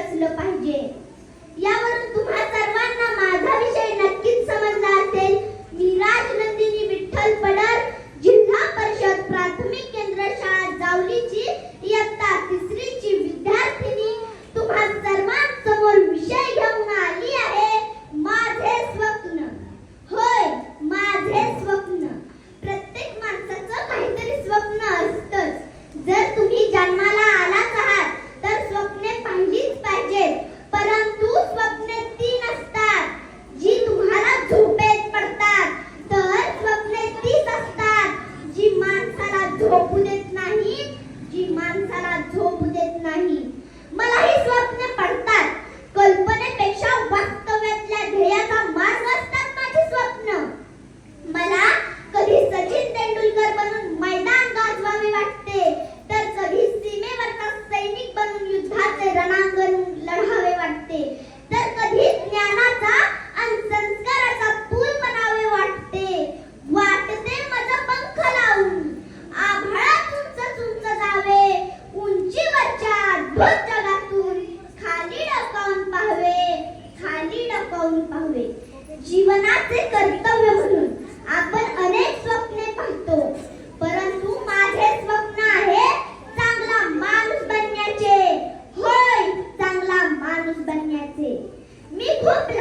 असलं पाहिजे. जीवनाचे कर्तव्य म्हणून आपण अनेक स्वप्ने पाहतो परंतु माझे स्वप्न आहे चांगला माणूस बनण्याचे. होय चांगला माणूस बनण्याचे. मी खूप